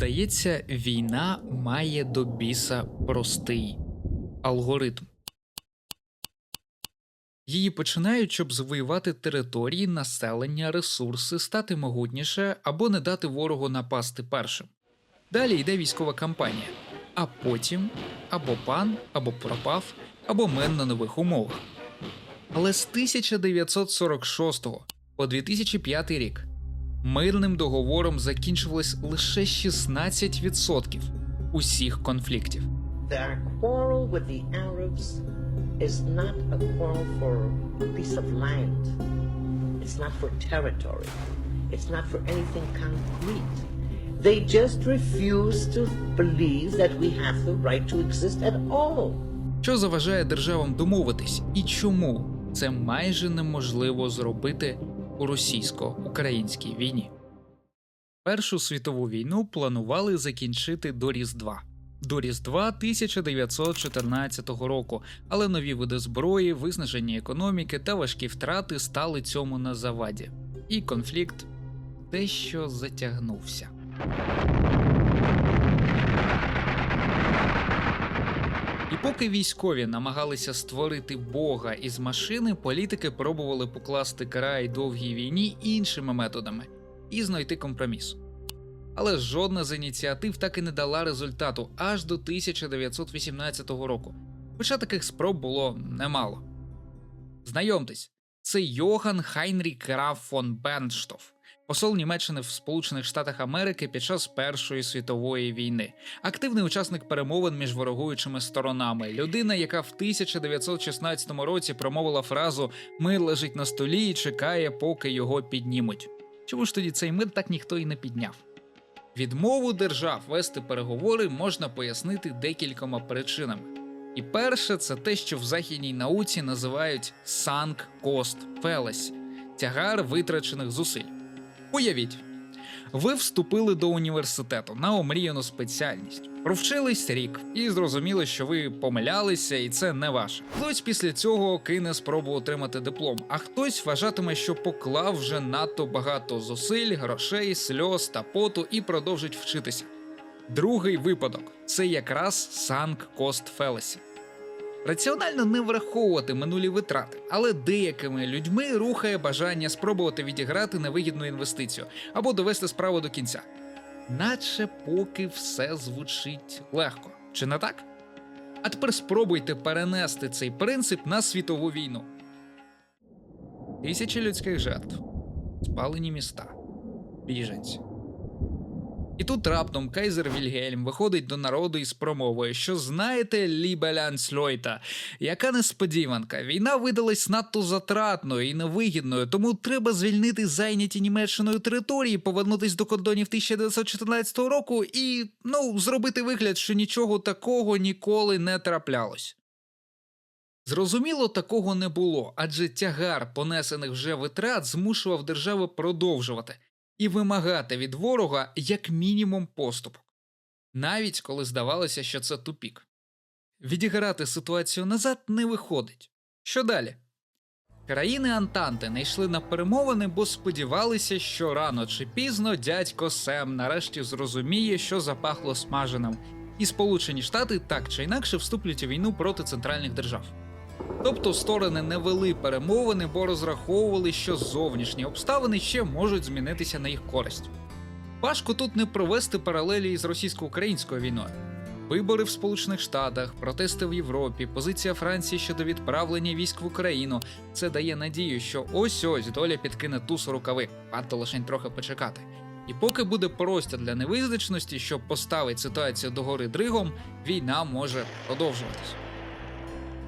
Здається, війна має до біса простий алгоритм. Її починають, щоб завоювати території, населення, ресурси, стати могутніше або не дати ворогу напасти першим. Далі йде військова кампанія, а потім або пан, або пропав, або мир на нових умовах. Але з 1946 по 2005 рік мирним договором закінчувалось лише 16% усіх конфліктів. Their quarrel with the Arabs is not a quarrel for peace of mind. It's not for territory. It's not for anything concrete. They just refuse to believe that we have the right to exist at all. Що заважає державам домовитись і чому це майже неможливо зробити у російсько-українській війні? Першу світову війну планували закінчити до Різдва. До Різдва 1914 року, але нові види зброї, виснаження економіки та важкі втрати стали цьому на заваді, і конфлікт дещо затягнувся. І поки військові намагалися створити Бога із машини, політики пробували покласти край довгій війні іншими методами і знайти компроміс. Але жодна з ініціатив так і не дала результату аж до 1918 року. Хоча таких спроб було немало. Знайомтесь, це Йоган Хайнрік Граф фон Бернштоф, посол Німеччини в Сполучених Штатах Америки під час Першої світової війни, активний учасник перемовин між ворогуючими сторонами, людина, яка в 1916 році промовила фразу Мир лежить на столі і чекає, поки його піднімуть. Чому ж тоді цей мир так ніхто і не підняв? Відмову держав вести переговори можна пояснити декількома причинами. І перше, це те, що в західній науці називають sunk cost fallacy – тягар витрачених зусиль. Уявіть, ви вступили до університету на омріяну спеціальність, провчились рік і зрозуміли, що ви помилялися, і це не ваше. Хтось після цього кине спробу отримати диплом, а хтось вважатиме, що поклав вже надто багато зусиль, грошей, сльоз та поту і продовжить вчитися. Другий випадок це якраз sunk cost fallacy. Раціонально не враховувати минулі витрати, але деякими людьми рухає бажання спробувати відіграти невигідну інвестицію або довести справу до кінця. Наче поки все звучить легко, чи не так? А тепер спробуйте перенести цей принцип на світову війну. Тисячі людських жертв, спалені міста, біженці. І тут раптом Кайзер Вільгельм виходить до народу із промовою, що знаєте, Лібелянслойта, яка несподіванка, війна видалась надто затратною і невигідною, тому треба звільнити зайняті Німеччиною території, повернутись до кордонів 1914 року і ну зробити вигляд, що нічого такого ніколи не траплялось. Зрозуміло, такого не було, адже тягар понесених вже витрат змушував держави продовжувати і вимагати від ворога як мінімум поступок, навіть коли здавалося, що це тупік. Відіграти ситуацію назад не виходить. Що далі? Країни Антанти не йшли на перемовини, бо сподівалися, що рано чи пізно дядько Сем нарешті зрозуміє, що запахло смаженим, і Сполучені Штати так чи інакше вступлять у війну проти центральних держав. Тобто сторони не вели перемовини, бо розраховували, що зовнішні обставини ще можуть змінитися на їх користь. Важко тут не провести паралелі із російсько-українською війною. Вибори в Сполучених Штатах, протести в Європі, позиція Франції щодо відправлення військ в Україну це дає надію, що ось ось доля підкине туз у рукави, варто лише трохи почекати. І поки буде простір для невизначеності, що поставить ситуацію догори дригом, війна може продовжуватись.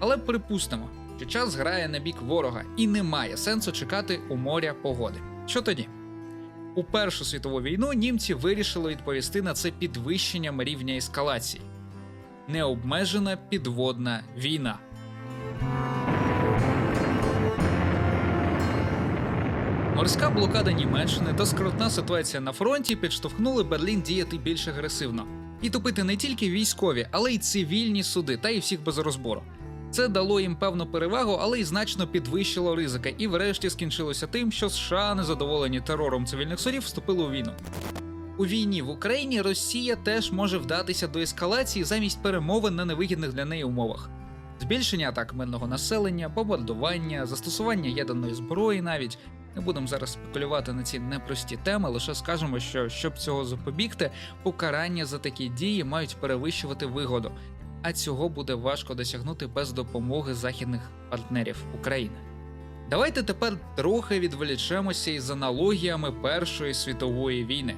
Але припустимо, що час грає на бік ворога і немає сенсу чекати у моря погоди. Що тоді? У Першу світову війну німці вирішили відповісти на це підвищенням рівня ескалації. Необмежена підводна війна. Морська блокада Німеччини та скрутна ситуація на фронті підштовхнули Берлін діяти більш агресивно і топити не тільки військові, але й цивільні суди, та й всіх без розбору. Це дало їм певну перевагу, але й значно підвищило ризики, і врешті скінчилося тим, що США, незадоволені терором цивільних судів, вступили у війну. У війні в Україні Росія теж може вдатися до ескалації замість перемовин на невигідних для неї умовах. Збільшення атак мирного населення, бомбардування, застосування ядерної зброї навіть. Не будемо зараз спекулювати на ці непрості теми, лише скажемо, що щоб цього запобігти, покарання за такі дії мають перевищувати вигоду, а цього буде важко досягнути без допомоги західних партнерів України. Давайте тепер трохи відволічемося із аналогіями Першої світової війни.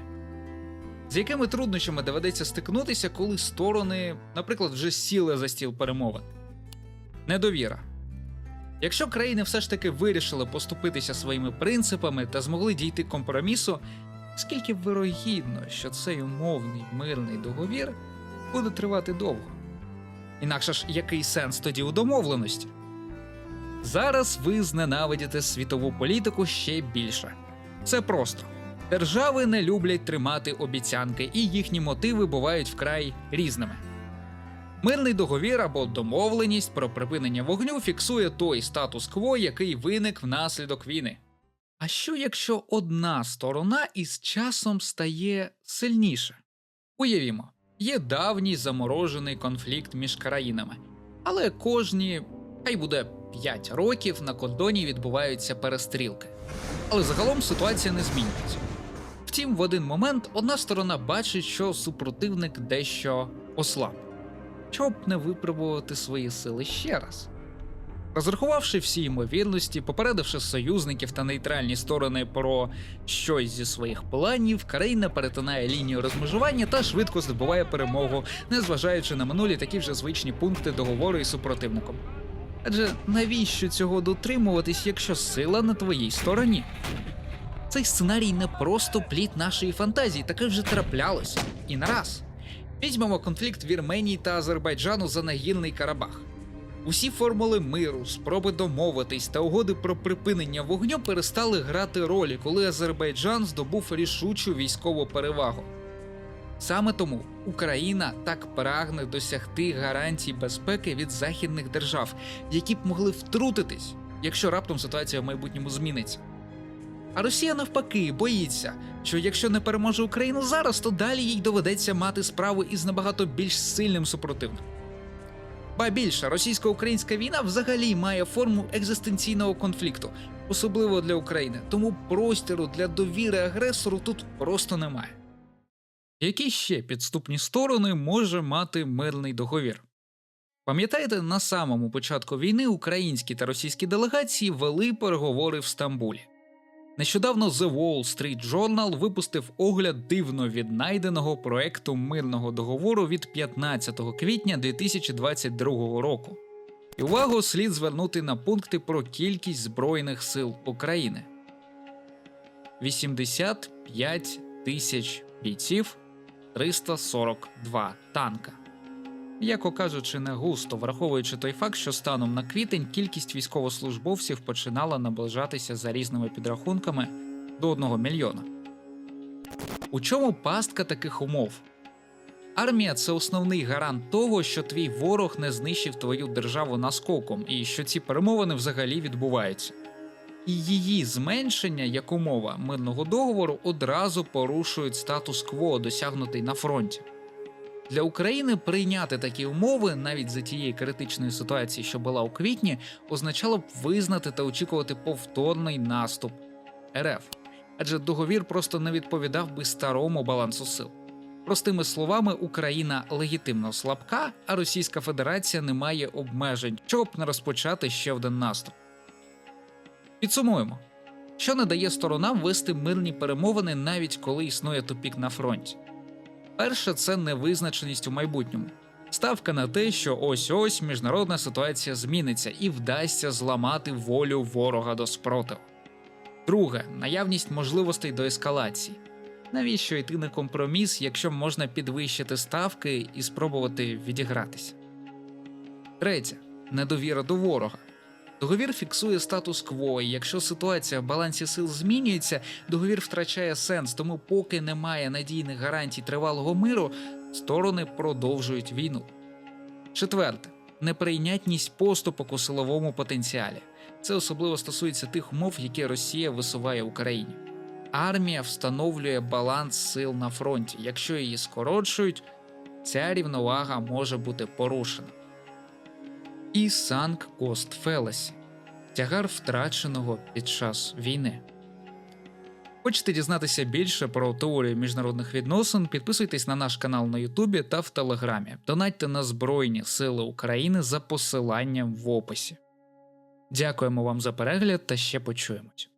З якими труднощами доведеться стикнутися, коли сторони, наприклад, вже сіли за стіл перемовин? Недовіра. Якщо країни все ж таки вирішили поступитися своїми принципами та змогли дійти компромісу, скільки вирогідно, що цей умовний мирний договір буде тривати довго? Інакше ж який сенс тоді у домовленості? Зараз ви зненавидіте світову політику ще більше. Це просто. Держави не люблять тримати обіцянки, і їхні мотиви бувають вкрай різними. Мирний договір або домовленість про припинення вогню фіксує той статус-кво, який виник внаслідок війни. А що якщо одна сторона із часом стає сильніше? Уявімо, є давній заморожений конфлікт між країнами, але кожні, хай буде 5 років на кордоні відбуваються перестрілки. Але загалом ситуація не змінюється. Втім, в один момент одна сторона бачить, що супротивник дещо ослаб. щоб не випробувати свої сили ще раз. Розрахувавши всі ймовірності, попередивши союзників та нейтральні сторони про щось зі своїх планів, країна перетинає лінію розмежування та швидко здобуває перемогу, незважаючи на минулі такі вже звичні пункти договору із супротивником. Адже навіщо цього дотримуватись, якщо сила на твоїй стороні? Цей сценарій не просто плід нашої фантазії, таке вже траплялося. І не раз. Візьмемо конфлікт Вірменії та Азербайджану за нагірний Карабах. Усі формули миру, спроби домовитись та угоди про припинення вогню перестали грати ролі, коли Азербайджан здобув рішучу військову перевагу. Саме тому Україна так прагне досягти гарантій безпеки від західних держав, які б могли втрутитись, якщо раптом ситуація в майбутньому зміниться. А Росія навпаки боїться, що якщо не переможе Україну зараз, то далі їй доведеться мати справу із набагато більш сильним супротивником. Ба більше, російсько-українська війна взагалі має форму екзистенційного конфлікту, особливо для України, тому простіру для довіри агресору тут просто немає. Які ще підступні сторони може мати мирний договір? Пам'ятаєте, на самому початку війни українські та російські делегації вели переговори в Стамбулі. Нещодавно The Wall Street Journal випустив огляд дивно віднайденого проекту мирного договору від 15 квітня 2022 року. І увагу слід звернути на пункти про кількість збройних сил України: 85 тисяч бійців, 342 танка. Яко кажучи, не густо, враховуючи той факт, що станом на квітень кількість військовослужбовців починала наближатися за різними підрахунками до 1 мільйона. У чому пастка таких умов? Армія це основний гарант того, що твій ворог не знищив твою державу наскоком і що ці перемовини взагалі відбуваються. І її зменшення як умова мирного договору одразу порушують статус-кво, досягнутий на фронті. Для України прийняти такі умови навіть за тієї критичної ситуації, що була у квітні, означало б визнати та очікувати повторний наступ РФ, адже договір просто не відповідав би старому балансу сил. Простими словами, Україна легітимно слабка, а Російська Федерація не має обмежень, щоб не розпочати ще один наступ. Підсумуємо, що не дає сторонам вести мирні перемовини, навіть коли існує тупік на фронті. Перше це невизначеність у майбутньому. Ставка на те, що ось ось міжнародна ситуація зміниться і вдасться зламати волю ворога до спротиву. Друге наявність можливостей до ескалації. Навіщо йти на компроміс, якщо можна підвищити ставки і спробувати відігратися? Третє недовіра до ворога. Договір фіксує статус-кво, і якщо ситуація в балансі сил змінюється, договір втрачає сенс, тому поки немає надійних гарантій тривалого миру, сторони продовжують війну. Четверте неприйнятність поступок у силовому потенціалі. Це особливо стосується тих умов, які Росія висуває Україні. армія встановлює баланс сил на фронті. Якщо її скорочують, ця рівновага може бути порушена. І санк кост фелесі тягар втраченого під час війни. Хочете дізнатися більше про теорію міжнародних відносин? Підписуйтесь на наш канал на Ютубі та в Телеграмі. Донатьте на Збройні Сили України за посиланням в описі. Дякуємо вам за перегляд та ще почуємось.